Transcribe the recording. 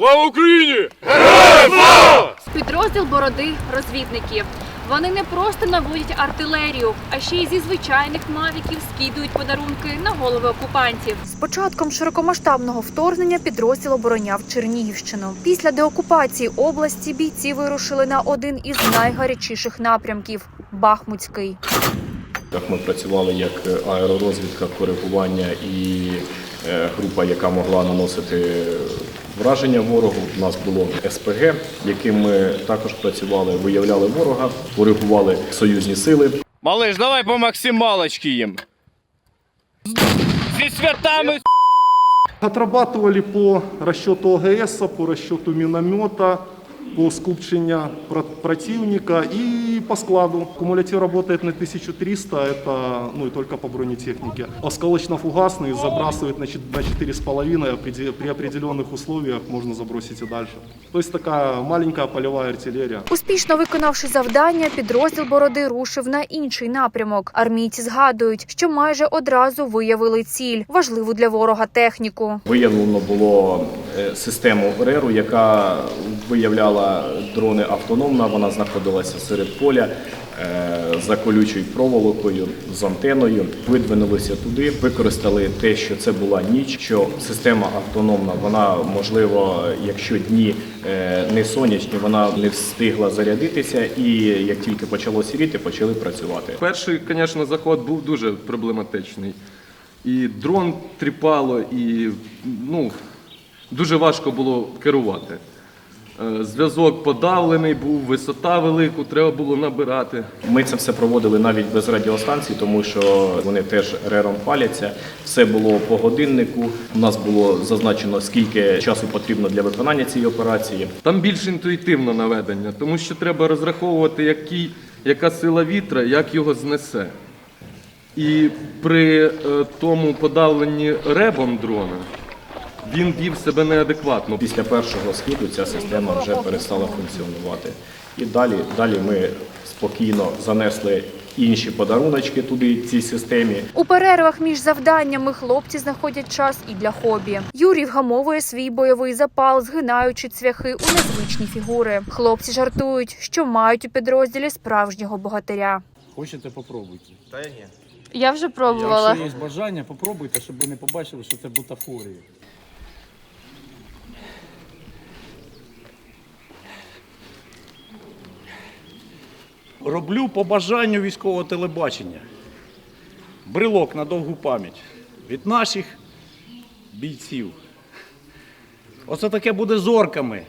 Слава Україні! Підрозділ бороди розвідників. Вони не просто наводять артилерію, а ще й зі звичайних мавіків скидують подарунки на голови окупантів. З початком широкомасштабного вторгнення підрозділ обороняв Чернігівщину. Після деокупації області бійці вирушили на один із найгарячіших напрямків Бахмутський. Так ми працювали як аеророзвідка, коригування і е, група, яка могла наносити враження ворогу. У нас було СПГ, яким ми також працювали, виявляли ворога, коригували союзні сили. Малиш, давай по максималочки їм. Зі святами! Отрабатывали по расчету ОГС, по расчету миномета, по скупчению про- противника и по складу. Кумулятив работает на 1300, это ну и только по бронетехнике. Осколочно-фугасный забрасывает на чет- на 4,5, опреде- при определенных условиях можно забросить и дальше. То есть такая маленькая полевая артиллерия. Успішно виконавши завдання, підрозділ бороди рушив на інший напрямок. Армійці згадують, що майже одразу виявили ціль важливу для ворога техніку. Виявлено було е, систему РЕРу, яка виявляла дрони автономно. Вона знаходилася серед поля е, за колючою проволокою з антеною. Видвинулися туди, використали те, що це була ніч. Що система автономна, вона можливо, якщо дні е, не сонячні, вона не встигла зарядитися, і як тільки почало сіріти, почали працювати. Перший, звісно, заход був дуже проблематичний. І дрон тріпало, і ну, дуже важко було керувати. Е, Зв'язок подавлений був, висота велику, треба було набирати. Ми це все проводили навіть без радіостанцій, тому що вони теж рером паляться. Все було по годиннику. У нас було зазначено, скільки часу потрібно для виконання цієї операції. Там більш інтуїтивно наведення, тому що треба розраховувати, який, яка сила вітра, як його знесе. І при е, тому подавленні ребом дрона він вів себе неадекватно. Після першого східу ця система вже перестала функціонувати. І далі, далі ми спокійно занесли інші подаруночки туди цій системі. У перервах між завданнями хлопці знаходять час і для хобі. Юрій вгамовує свій бойовий запал, згинаючи цвяхи у незвичні фігури. Хлопці жартують, що мають у підрозділі справжнього богатиря. Хочете, попробуйте. Я вже пробувала. Якщо є бажання, попробуйте, щоб ви не побачили, що це бутафорія. Роблю по бажанню військового телебачення. Брелок на довгу пам'ять від наших бійців. Оце таке буде з орками.